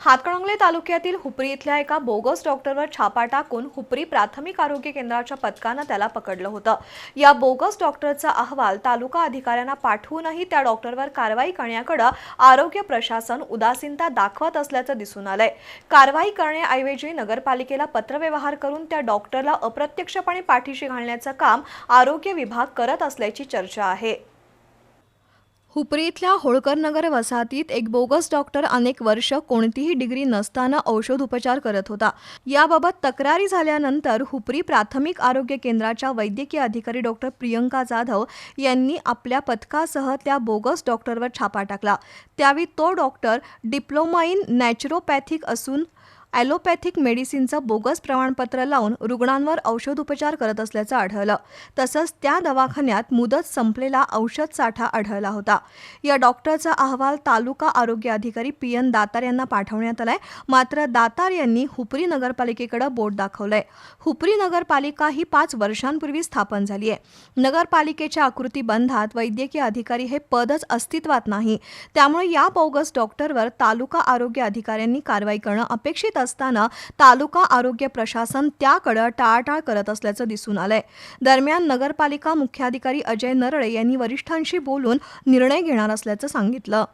हातकणंगले तालुक्यातील हुपरी इथल्या एका बोगस डॉक्टरवर छापा टाकून हुपरी प्राथमिक आरोग्य केंद्राच्या पथकानं त्याला पकडलं होतं. या बोगस डॉक्टरचा अहवाल तालुका अधिकाऱ्यांना पाठवूनही त्या डॉक्टरवर कारवाई करण्याकडे आरोग्य प्रशासन उदासीनता दाखवत असल्याचं दिसून आलंय. कारवाई करण्याऐवजी नगरपालिकेला पत्रव्यवहार करून त्या डॉक्टरला अप्रत्यक्षपणे पाठीशी घालण्याचं काम आरोग्य विभाग करत असल्याची चर्चा आहे. हुपरी इथल्या होळकर नगर वसाहतीत एक बोगस डॉक्टर अनेक वर्ष कोणतीही डिग्री नसताना औषध उपचार करत होता. याबाबत तक्रारी झाल्यानंतर हुपरी प्राथमिक आरोग्य केंद्राच्या वैद्यकीय अधिकारी डॉक्टर प्रियंका जाधव यांनी आपल्या पथकासह त्या बोगस डॉक्टरवर छापा टाकला. त्यावेळी तो डॉक्टर डिप्लोमा इन नॅचरोपॅथिक असून ॲलोपॅथिक मेडिसिनचं बोगस प्रमाणपत्र लावून रुग्णांवर औषधोपचार करत असल्याचं आढळलं. तसंच त्या दवाखान्यात मुदत संपलेला औषध साठा आढळला होता. या डॉक्टरचा अहवाल तालुका आरोग्य अधिकारी पी एन दातार यांना पाठवण्यात आलाय. मात्र दातार यांनी हुपरी नगरपालिकेकडे बोट दाखवलंय. हुपरी नगरपालिका ही पाच वर्षांपूर्वी स्थापन झाली आहे नगरपालिकेच्या आकृतीबंधात वैद्यकीय अधिकारी हे पदच अस्तित्वात नाही. त्यामुळे या बोगस डॉक्टरवर तालुका आरोग्य अधिकाऱ्यांनी कारवाई करणं अपेक्षित असताना तालुका आरोग्य प्रशासन त्याकडे टाळाटाळ करत असल्याचं दिसून आलंय. दरम्यान नगरपालिका मुख्याधिकारी अजय नरळे यांनी वरिष्ठांशी बोलून निर्णय घेणार असल्याचं सांगितलं.